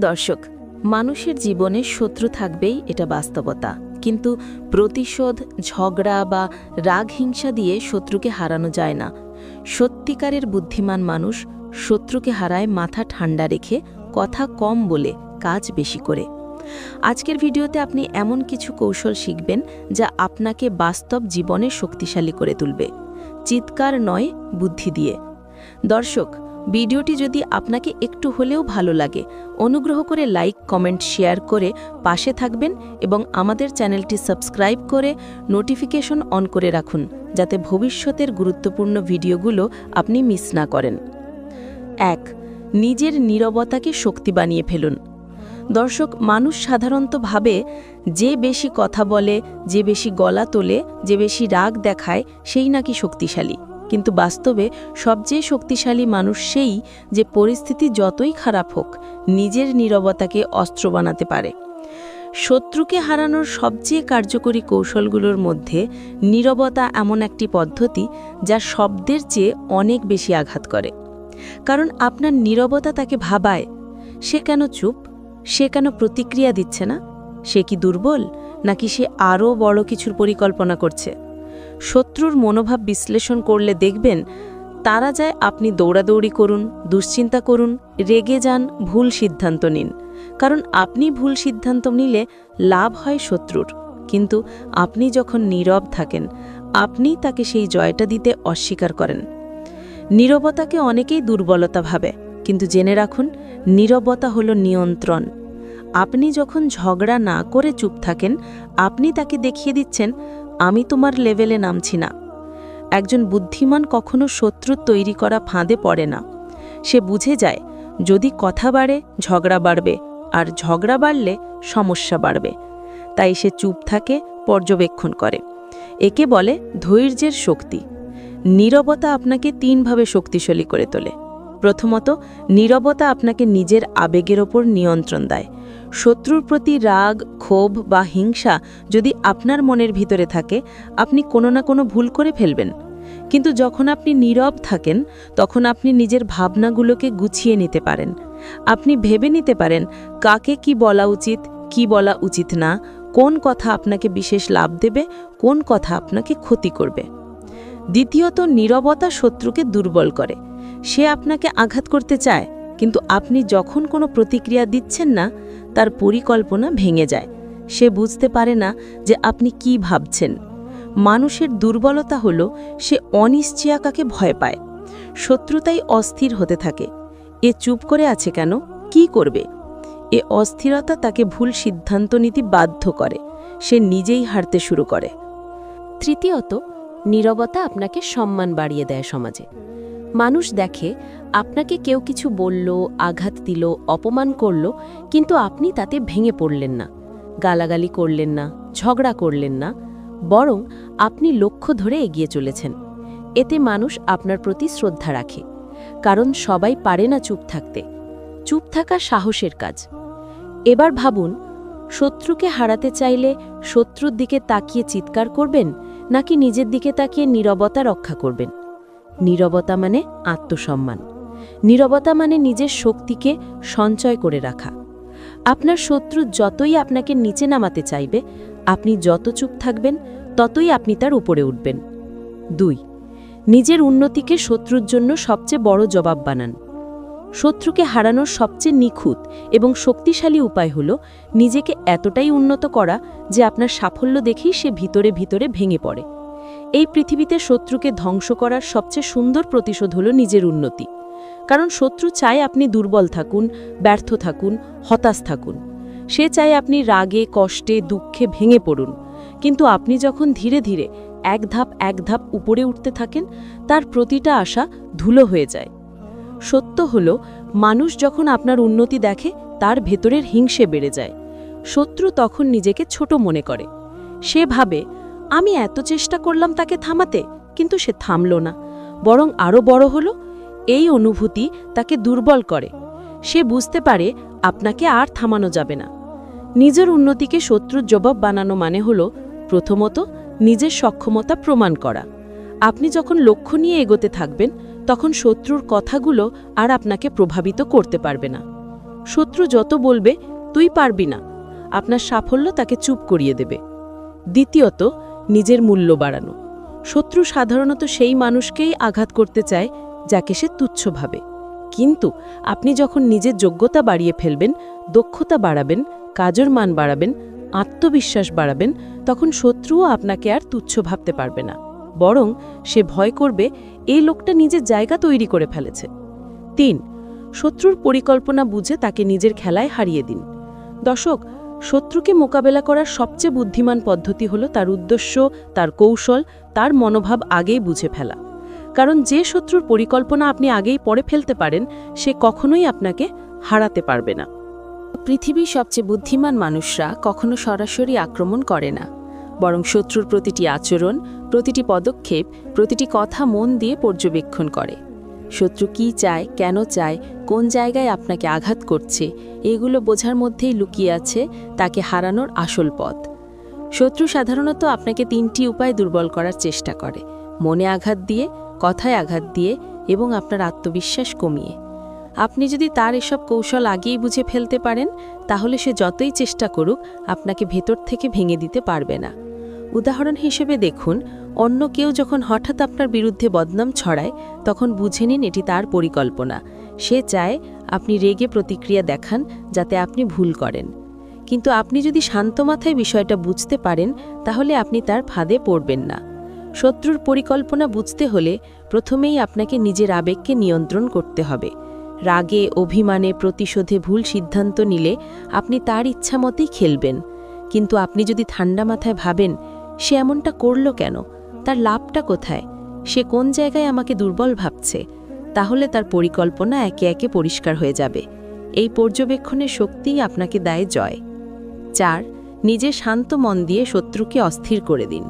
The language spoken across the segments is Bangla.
দর্শক, মানুষের জীবনে শত্রু থাকবেই এটা বাস্তবতা। কিন্তু প্রতিশোধ, ঝগড়া বা রাগ হিংসা দিয়ে শত্রুকে হারানো যায় না। সত্যিকারের বুদ্ধিমান মানুষ শত্রুকে হারায় মাথা ঠান্ডা রেখে, কথা কম বলে কাজ বেশি করে। আজকের ভিডিওতে আপনি এমন কিছু কৌশল শিখবেন যা আপনাকে বাস্তব জীবনে শক্তিশালী করে তুলবে। চিৎকার নয়, বুদ্ধি দিয়ে। দর্শক ভিডিওটি যদি আপনাকে একটু হলেও ভালো লাগে, অনুগ্রহ করে লাইক, কমেন্ট, শেয়ার করে পাশে থাকবেন এবং আমাদের চ্যানেলটি সাবস্ক্রাইব করে নোটিফিকেশন অন করে রাখুন, যাতে ভবিষ্যতের গুরুত্বপূর্ণ ভিডিওগুলো আপনি মিস না করেন। এক, নিজের নীরবতাকে শক্তি বানিয়ে ফেলুন। দর্শক, মানুষ সাধারণত ভাবে যে বেশি কথা বলে, যে বেশি গলা তোলে, যে বেশি রাগ দেখায়, সেই নাকি শক্তিশালী। কিন্তু বাস্তবে সবচেয়ে শক্তিশালী মানুষ সেই যে পরিস্থিতি যতই খারাপ হোক, নিজের নীরবতাকে অস্ত্র বানাতে পারে। শত্রুকে হারানোর সবচেয়ে কার্যকরী কৌশলগুলোর মধ্যে নীরবতা এমন একটি পদ্ধতি যা শব্দের চেয়ে অনেক বেশি আঘাত করে। কারণ আপনার নীরবতা তাকে ভাবায়, সে কেন চুপ, সে কেন প্রতিক্রিয়া দিচ্ছে না, সে কি দুর্বল, নাকি সে আরও বড় কিছুর পরিকল্পনা করছে? শত্রুর মনোভাব বিশ্লেষণ করলে দেখবেন তারা যায় আপনি দৌড়াদৌড়ি করুন, দুশ্চিন্তা করুন, রেগে যান, ভুল সিদ্ধান্ত নিন। কারণ আপনি ভুল সিদ্ধান্ত নিলে লাভ হয় শত্রুর। কিন্তু আপনি যখন নীরব থাকেন, আপনি তাকে সেই জয়টা দিতে অস্বীকার করেন। নীরবতাকে অনেকেই দুর্বলতা ভাবে, কিন্তু জেনে রাখুন, নীরবতা হলো নিয়ন্ত্রণ। আপনি যখন ঝগড়া না করে চুপ থাকেন, আপনি তাকে দেখিয়ে দিচ্ছেন আমি তোমার লেভেলে নামছি না। একজন বুদ্ধিমান কখনো শত্রু তৈরি করা ফাঁদে পড়ে না। সে বুঝে যায়, যদি কথা বাড়ে, ঝগড়া বাড়বে, আর ঝগড়া বাড়লে সমস্যা বাড়বে। তাই সে চুপ থাকে, পর্যবেক্ষণ করে। একে বলে ধৈর্যের শক্তি। নীরবতা আপনাকে তিনভাবে শক্তিশালী করে তোলে। প্রথমত, নীরবতা আপনাকে নিজের আবেগের ওপর নিয়ন্ত্রণ দেয়। শত্রুর প্রতি রাগ, ক্ষোভ বা হিংসা যদি আপনার মনের ভিতরে থাকে, আপনি কোনো না কোনো ভুল করে ফেলবেন। কিন্তু যখন আপনি নীরব থাকেন, তখন আপনি নিজের ভাবনাগুলোকে গুছিয়ে নিতে পারেন। আপনি ভেবে নিতে পারেন, কাকে কি বলা উচিত, কি বলা উচিত না, কোন কথা আপনাকে বিশেষ লাভ দেবে, কোন কথা আপনাকে ক্ষতি করবে। দ্বিতীয়ত, নীরবতা শত্রুকে দুর্বল করে। সে আপনাকে আঘাত করতে চায়, কিন্তু আপনি যখন কোনো প্রতিক্রিয়া দিচ্ছেন না, তার পরিকল্পনা ভেঙে যায়। সে বুঝতে পারে না যে আপনি কি ভাবছেন। মানুষের দুর্বলতা হল, সে অনিশ্চয়াকাকে ভয় পায়। শত্রুতাই অস্থির হতে থাকে। এ চুপ করে আছে কেন? কি করবে? এ অস্থিরতা তাকে ভুল সিদ্ধান্ত নিতে বাধ্য করে। সে নিজেই হারতে শুরু করে। তৃতীয়ত, নীরবতা আপনাকে সম্মান বাড়িয়ে দেয় সমাজে। মানুষ দেখে, আপনাকে কেউ কিছু বলল, আঘাত দিল, অপমান করল, কিন্তু আপনি তাতে ভেঙে পড়লেন না, গালাগালি করলেন না, ঝগড়া করলেন না, বরং আপনি লক্ষ্য ধরে এগিয়ে চলেছেন। এতে মানুষ আপনার প্রতি শ্রদ্ধা রাখে, কারণ সবাই পারে না চুপ থাকতে। চুপ থাকা সাহসের কাজ। এবার ভাবুন, শত্রুকে হারাতে চাইলে শত্রুর দিকে তাকিয়ে চিৎকার করবেন, নাকি নিজের দিকে তাকিয়ে নীরবতা রক্ষা করবেন? নীরবতা মানে আত্মসম্মান। নীরবতা মানে নিজের শক্তিকে সঞ্চয় করে রাখা। আপনার শত্রু যতই আপনাকে নিচে নামাতে চাইবে, আপনি যত চুপ থাকবেন, ততই আপনি তার উপরে উঠবেন। দুই, নিজের উন্নতিকে শত্রুর জন্য সবচেয়ে বড় জবাব বানান। শত্রুকে হারানোর সবচেয়ে নিখুঁত এবং শক্তিশালী উপায় হল নিজেকে এতটাই উন্নত করা যে আপনার সাফল্য দেখেই সে ভিতরে ভিতরে ভেঙে পড়ে। এই পৃথিবীতে শত্রুকে ধ্বংস করার সবচেয়ে সুন্দর প্রতিশোধ হল নিজের উন্নতি। কারণ শত্রু চায় আপনি দুর্বল থাকুন, ব্যর্থ থাকুন, হতাশ থাকুন। সে চায় আপনি রাগে, কষ্টে, দুঃখে ভেঙে পড়ুন। কিন্তু আপনি যখন ধীরে ধীরে এক ধাপ এক ধাপ উপরে উঠতে থাকেন, তার প্রতিটা আশা ধুলো হয়ে যায়। সত্য হল, মানুষ যখন আপনার উন্নতি দেখে, তার ভেতরের হিংসে বেড়ে যায়। শত্রু তখন নিজেকে ছোট মনে করে। সে ভাবে আমি এত চেষ্টা করলাম তাকে থামাতে, কিন্তু সে থামল না। বরং আরও বড় হলো, এই অনুভূতি তাকে দুর্বল করে। সে বুঝতে পারে আপনাকে আর থামানো যাবে না। নিজের উন্নতিকে শত্রুর জবাব বানানো মানে হল, প্রথমত, নিজের সক্ষমতা প্রমাণ করা। আপনি যখন লক্ষ্য নিয়ে এগোতে থাকবেন, তখন শত্রুর কথাগুলো আর আপনাকে প্রভাবিত করতে পারবে না। শত্রু যত বলবে, তুই পারবি না। আপনার সাফল্য তাকে চুপ করিয়ে দেবে। দ্বিতীয়ত নিজের মূল্য বাড়ানো। শত্রু সাধারণত সেই মানুষকেই আঘাত করতে চায়, যাকে সে তুচ্ছ ভাবে। কিন্তু আপনি যখন নিজের যোগ্যতা বাড়িয়ে ফেলবেন, দক্ষতা বাড়াবেন, কাজের মান বাড়াবেন, আত্মবিশ্বাস বাড়াবেন, তখন শত্রুও আপনাকে আর তুচ্ছ ভাবতে পারবে না। বরং সে ভয় করবে এই লোকটা নিজের জায়গা তৈরি করে ফেলেছে। তিন, শত্রুর পরিকল্পনা বুঝে তাকে নিজের খেলায় হারিয়ে দিন। দর্শক শত্রুকে মোকাবেলা করার সবচেয়ে বুদ্ধিমান পদ্ধতি হলো তার উদ্দেশ্য, তার কৌশল, তার মনোভাব আগেই বুঝে ফেলা। কারণ যে শত্রুর পরিকল্পনা আপনি আগেই পড়ে ফেলতে পারেন, সে কখনোই আপনাকে হারাতে পারবে না। পৃথিবীর সবচেয়ে বুদ্ধিমান মানুষরা কখনো সরাসরি আক্রমণ করে না। বরং শত্রুর প্রতিটি আচরণ, প্রতিটি পদক্ষেপ, প্রতিটি কথা মন দিয়ে পর্যবেক্ষণ করে। শত্রু কি চায়, কেন চায়, কোন জায়গায় আপনাকে আঘাত করছে, এগুলো বোঝার মধ্যেই লুকিয়ে আছে তাকে হারানোর আসল পথ। শত্রু সাধারণত আপনাকে তিনটি উপায় দুর্বল করার চেষ্টা করে, মনে আঘাত দিয়ে, কথায় আঘাত দিয়ে এবং আপনার আত্মবিশ্বাস কমিয়ে। আপনি যদি তার এসব কৌশল আগেই বুঝে ফেলতে পারেন, তাহলে সে যতই চেষ্টা করুক, আপনাকে ভেতর থেকে ভেঙে দিতে পারবে না। উদাহরণ হিসেবে দেখুন অন্য কেউ যখন হঠাৎ আপনার বিরুদ্ধে বদনাম ছড়ায়, তখন বুঝে নিন এটি তার পরিকল্পনা। সে চায় আপনি রেগে প্রতিক্রিয়া দেখান যাতে আপনি ভুল করেন। কিন্তু আপনি যদি শান্ত মাথায় বিষয়টা বুঝতে পারেন, তাহলে আপনি তার ফাঁদে পড়বেন না। শত্রুর পরিকল্পনা বুঝতে হলে প্রথমেই আপনাকে নিজের আবেগকে নিয়ন্ত্রণ করতে হবে। রাগে, অভিমানে, প্রতিশোধে ভুল সিদ্ধান্ত নিলে আপনি তার ইচ্ছা মতেই খেলবেন। কিন্তু আপনি যদি ঠান্ডা মাথায় ভাবেন, সে এমনটা করল কেন? তার লাভটা কোথায়? সে কোন জায়গায় আমাকে দুর্বল ভাবছে? তাহলে তার পরিকল্পনা একে একে পরিষ্কার হয়ে যাবে। এই পর্যবেক্ষণের শক্তিই আপনাকে দেয় জয়। চার, নিজে শান্ত মন দিয়ে শত্রুকে অস্থির করে দিন।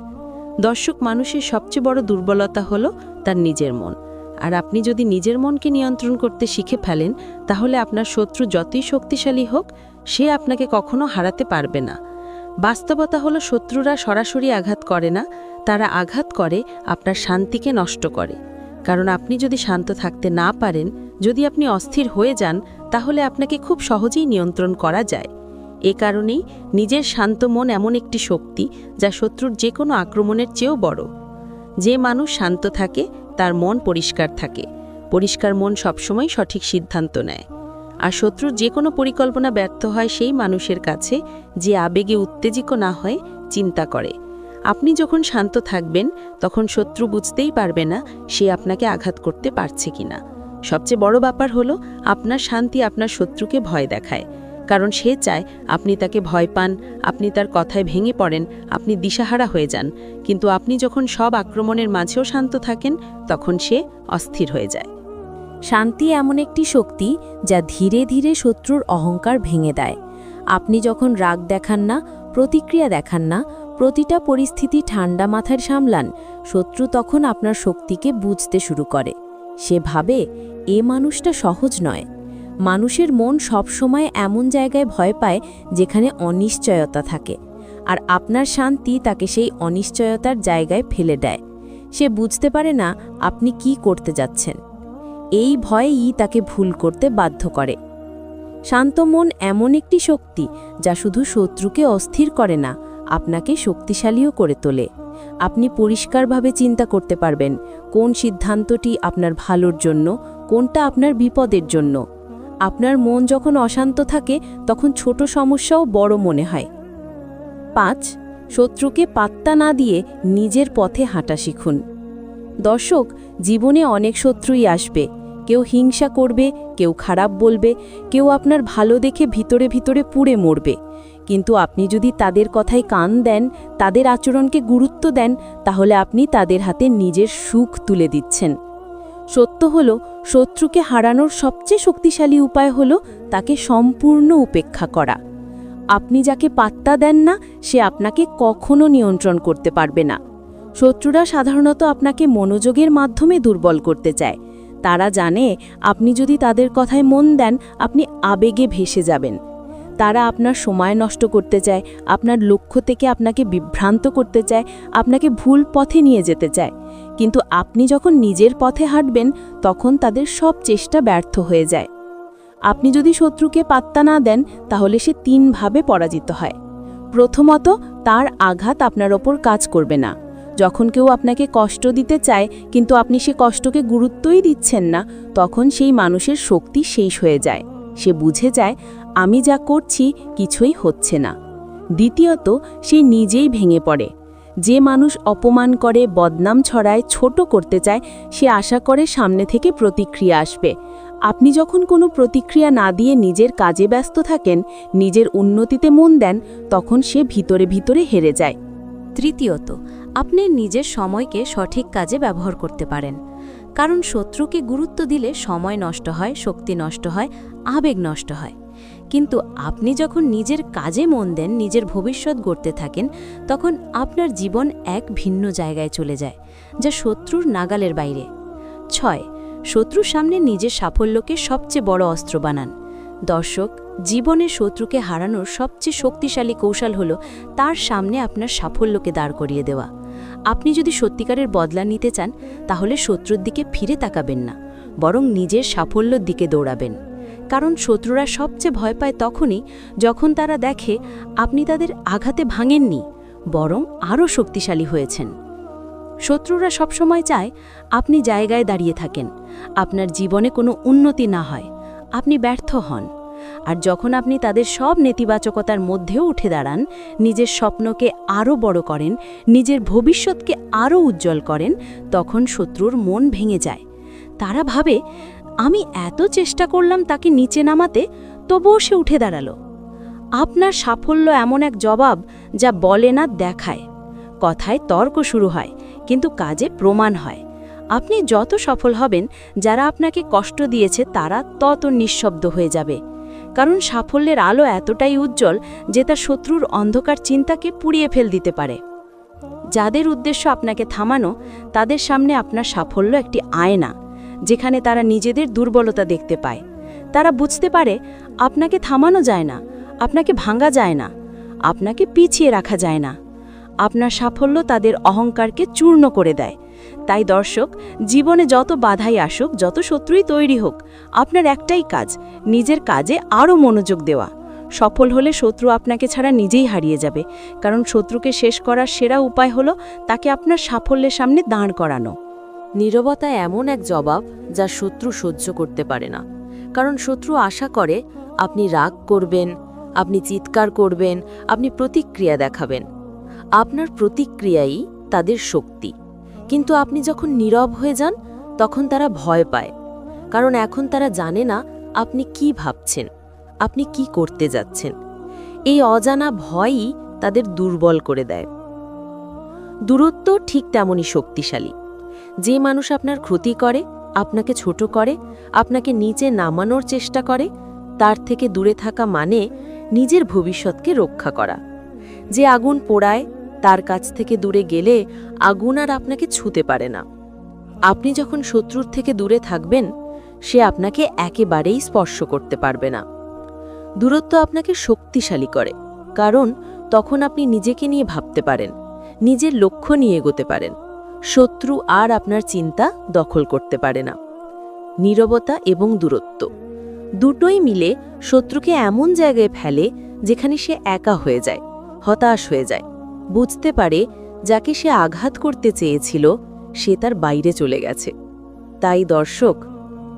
দর্শক মানুষের সবচেয়ে বড় দুর্বলতা হল তার নিজের মন। আর আপনি যদি নিজের মনকে নিয়ন্ত্রণ করতে শিখে ফেলেন, তাহলে আপনার শত্রু যতই শক্তিশালী হোক, সে আপনাকে কখনো হারাতে পারবে না। বাস্তবতা হলো শত্রুরা সরাসরি আঘাত করে না তারা আঘাত করে, আপনার শান্তিকে নষ্ট করে। কারণ আপনি যদি শান্ত থাকতে না পারেন, যদি আপনি অস্থির হয়ে যান, তাহলে আপনাকে খুব সহজেই নিয়ন্ত্রণ করা যায়। এ কারণেই নিজের শান্ত মন এমন একটি শক্তি, যা শত্রুর যে কোনো আক্রমণের চেয়েও বড়। যে মানুষ শান্ত থাকে, তার মন পরিষ্কার থাকে। পরিষ্কার মন সবসময় সঠিক সিদ্ধান্ত নেয়। আর শত্রুর যে কোনো পরিকল্পনা ব্যর্থ হয় সেই মানুষের কাছে, যে আবেগে উত্তেজিত না হয়, চিন্তা করে। আপনি যখন শান্ত থাকবেন, তখন শত্রু বুঝতেই পারবে না সে আপনাকে আঘাত করতে পারছে কিনা। সবচেয়ে বড় ব্যাপার হলো, আপনার শান্তি আপনার শত্রুকে ভয় দেখায়। কারণ সে চায় আপনি তাকে ভয় পান, আপনি তার কথায় ভেঙে পড়েন, আপনি দিশাহারা হয়ে যান। কিন্তু আপনি যখন সব আক্রমণের মাঝেও শান্ত থাকেন, তখন সে অস্থির হয়ে যায়। শান্তি এমন একটি শক্তি যা ধীরে ধীরে শত্রুর অহংকার ভেঙে দেয়। আপনি যখন রাগ দেখান না, প্রতিক্রিয়া দেখান না প্রতিটা পরিস্থিতি ঠান্ডা মাথায় সামলান, শত্রু তখন আপনার শক্তিকে বুঝতে শুরু করে। সে ভাবে, এ মানুষটা সহজ নয়। মানুষের মন সবসময় এমন জায়গায় ভয় পায় যেখানে অনিশ্চয়তা থাকে। আর আপনার শান্তি তাকে সেই অনিশ্চয়তার জায়গায় ফেলে দেয়। সে বুঝতে পারে না আপনি কি করতে যাচ্ছেন। এই ভয়েই তাকে ভুল করতে বাধ্য করে। শান্ত মন এমন একটি শক্তি যা শুধু শত্রুকে অস্থির করে না আপনাকে শক্তিশালীও করে তোলে। আপনি পরিষ্কারভাবে চিন্তা করতে পারবেন কোন সিদ্ধান্তটি আপনার ভালোর জন্য, কোনটা আপনার বিপদের জন্য। আপনার মন যখন অশান্ত থাকে, তখন ছোট সমস্যাও বড় মনে হয়। পাঁচ, শত্রুকে পাত্তা না দিয়ে নিজের পথে হাঁটা শিখুন। দর্শক, জীবনে অনেক শত্রুই আসবে। কেউ হিংসা করবে, কেউ খারাপ বলবে, কেউ আপনার ভালো দেখে ভিতরে ভিতরে পুড়ে মরবে। কিন্তু আপনি যদি তাদের কথায় কান দেন, তাদের আচরণকে গুরুত্ব দেন, তাহলে আপনি তাদের হাতে নিজের সুখ তুলে দিচ্ছেন। সত্য হল, শত্রুকে হারানোর সবচেয়ে শক্তিশালী উপায় হল তাকে সম্পূর্ণ উপেক্ষা করা। আপনি যাকে পাত্তা দেন না, সে আপনাকে কখনো নিয়ন্ত্রণ করতে পারবে না। শত্রুরা সাধারণত আপনাকে মনোযোগের মাধ্যমে দুর্বল করতে চায়। তারা জানে, আপনি যদি তাদের কথায় মন দেন, আপনি আবেগে ভেসে যাবেন। তারা আপনার সময় নষ্ট করতে চায়, আপনার লক্ষ্য থেকে আপনাকে বিভ্রান্ত করতে চায়, আপনাকে ভুল পথে নিয়ে যেতে চায়। কিন্তু আপনি যখন নিজের পথে হাঁটবেন, তখন তাদের সব চেষ্টা ব্যর্থ হয়ে যায়। আপনি যদি শত্রুকে পাত্তা না দেন, তাহলে সে তিনভাবে পরাজিত হয়। প্রথমত, তার আঘাত আপনার ওপর কাজ করবে না। যখন কেউ আপনাকে কষ্ট দিতে চায়, কিন্তু আপনি সে কষ্টকে গুরুত্বই দিচ্ছেন না, তখন সেই মানুষের শক্তি শেষ হয়ে যায়। সে বুঝে যায় আমি যা করছি কিছুই হচ্ছে না। দ্বিতীয়ত, সে নিজেই ভেঙে পড়ে। যে মানুষ অপমান করে, বদনাম ছড়ায়, ছোট করতে চায়, সে আশা করে সামনে থেকে প্রতিক্রিয়া আসবে। আপনি যখন কোনো প্রতিক্রিয়া না দিয়ে নিজের কাজে ব্যস্ত থাকেন, নিজের উন্নতিতে মন দেন, তখন সে ভিতরে ভিতরে হেরে যায়। তৃতীয়ত, আপনি নিজের সময়কে সঠিক কাজে ব্যবহার করতে পারেন। কারণ শত্রুকে গুরুত্ব দিলে সময় নষ্ট হয়, শক্তি নষ্ট হয়, আবেগ নষ্ট হয়। কিন্তু আপনি যখন নিজের কাজে মন দেন, নিজের ভবিষ্যৎ গড়তে থাকেন, তখন আপনার জীবন এক ভিন্ন জায়গায় চলে যায়, যা শত্রুর নাগালের বাইরে। ছয়, শত্রুর সামনে নিজের সাফল্যকে সবচেয়ে বড় অস্ত্র বানান। দর্শক, জীবনে শত্রুকে হারানোর সবচেয়ে শক্তিশালী কৌশল হল তার সামনে আপনার সাফল্যকে দাঁড় করিয়ে দেওয়া। আপনি যদি সত্যিকারের বদলা নিতে চান, তাহলে শত্রুর দিকে ফিরে তাকাবেন না, বরং নিজের সাফল্যর দিকে দৌড়াবেন। কারণ শত্রুরা সবচেয়ে ভয় পায় তখনই যখন তারা দেখে আপনি তাদের আঘাতে ভাঙেননি, বরং আরও শক্তিশালী হয়েছেন। শত্রুরা সবসময় চায় আপনি জায়গায় দাঁড়িয়ে থাকেন, আপনার জীবনে কোনো উন্নতি না হয়, আপনি ব্যর্থ হন। আর যখন আপনি তাদের সব নেতিবাচকতার মধ্যেও উঠে দাঁড়ান, নিজের স্বপ্নকে আরও বড় করেন, নিজের ভবিষ্যৎকে আরও উজ্জ্বল করেন, তখন শত্রুর মন ভেঙে যায়। তারা ভাবে আমি এত চেষ্টা করলাম তাকে নিচে নামাতে, তবুও সে উঠে দাঁড়াল। আপনার সাফল্য এমন এক জবাব যা বলে না, দেখায়। কথায় তর্ক শুরু হয়, কিন্তু কাজে প্রমাণ হয়। আপনি যত সফল হবেন, যারা আপনাকে কষ্ট দিয়েছে, তারা তত নিঃশব্দ হয়ে যাবে। কারণ সাফল্যের আলো এতটাই উজ্জ্বল যে তা শত্রুর অন্ধকার চিন্তাকে পুড়িয়ে ফেল দিতে পারে। যাদের উদ্দেশ্য আপনাকে থামানো, তাদের সামনে আপনার সাফল্য একটি আয়না। যেখানে তারা নিজেদের দুর্বলতা দেখতে পায়। তারা বুঝতে পারে, আপনাকে থামানো যায় না, আপনাকে ভাঙা যায় না, আপনাকে পিছিয়ে রাখা যায় না। আপনার সাফল্য তাদের অহংকারকে চূর্ণ করে দেয়। তাই দর্শক, জীবনে যত বাধাই আসুক, যত শত্রুই তৈরি হোক, আপনার একটাই কাজ, নিজের কাজে আরও মনোযোগ দেওয়া। সফল হলে শত্রু আপনাকে ছাড়া নিজেই হারিয়ে যাবে। কারণ শত্রুকে শেষ করার সেরা উপায় হলো তাকে আপনার সাফল্যের সামনে দাঁড় করানো। নীরবতা এমন এক জবাব যা শত্রু সহ্য করতে পারে না। কারণ শত্রু আশা করে, আপনি রাগ করবেন, আপনি চিৎকার করবেন, আপনি প্রতিক্রিয়া দেখাবেন। আপনার প্রতিক্রিয়াই তাদের শক্তি। কিন্তু আপনি যখন নীরব হয়ে যান, তখন তারা ভয় পায়। কারণ এখন তারা জানে না, আপনি কি ভাবছেন, আপনি কি করতে যাচ্ছেন। এই অজানা ভয়ই তাদের দুর্বল করে দেয়। দূরত্ব ঠিক তেমনই শক্তিশালী। যে মানুষ আপনার ক্ষতি করে, আপনাকে ছোট করে, আপনাকে নিচে নামানোর চেষ্টা করে, তার থেকে দূরে থাকা মানে নিজের ভবিষ্যৎকে রক্ষা করা। যে আগুন পোড়ায়, তার কাছ থেকে দূরে গেলে আগুন আর আপনাকে ছুতে পারে না। আপনি যখন শত্রুর থেকে দূরে থাকবেন, সে আপনাকে একেবারেই স্পর্শ করতে পারবে না। দূরত্ব আপনাকে শক্তিশালী করে, কারণ তখন আপনি নিজেকে নিয়ে ভাবতে পারেন, নিজের লক্ষ্য নিয়ে এগোতে পারেন। শত্রু আর আপনার চিন্তা দখল করতে পারে না। নীরবতা এবং দূরত্ব। দুটোই মিলে শত্রুকে এমন জায়গায় ফেলে যেখানে সে একা হয়ে যায়, হতাশ হয়ে যায়। বুঝতে পারে যাকে সে আঘাত করতে চেয়েছিল, সে তার বাইরে চলে গেছে। তাই দর্শক,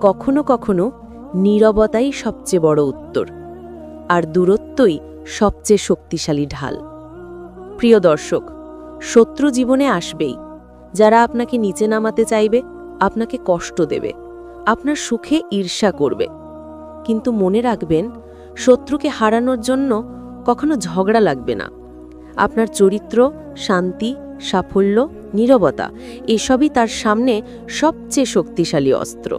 কখনো কখনো নীরবতাই সবচেয়ে বড় উত্তর, আর দূরত্বই সবচেয়ে শক্তিশালী ঢাল। প্রিয় দর্শক, শত্রু জীবনে আসবেই। যারা আপনাকে নিচে নামাতে চাইবে, আপনাকে কষ্ট দেবে, আপনার সুখে ঈর্ষা করবে। কিন্তু মনে রাখবেন, শত্রুকে হারানোর জন্য কখনো ঝগড়া লাগবে না। আপনার চরিত্র, শান্তি, সাফল্য, নীরবতা, এসবই তার সামনে সবচেয়ে শক্তিশালী অস্ত্র।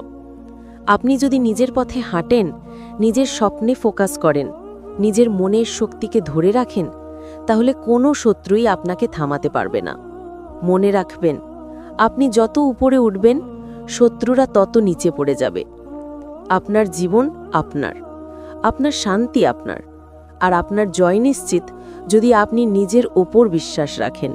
আপনি যদি নিজের পথে হাঁটেন, নিজের স্বপ্নে ফোকাস করেন, নিজের মনের শক্তিকে ধরে রাখেন, তাহলে কোনো শত্রুই আপনাকে থামাতে পারবে না। মনে রাখবেন, আপনি যত উপরে উঠবেন, শত্রুরা তত নিচে পড়ে যাবে। আপনার জীবন আপনার আপনার শান্তি আপনার, আর আপনার জয় নিশ্চিত যদি আপনি নিজের ওপর বিশ্বাস রাখেন।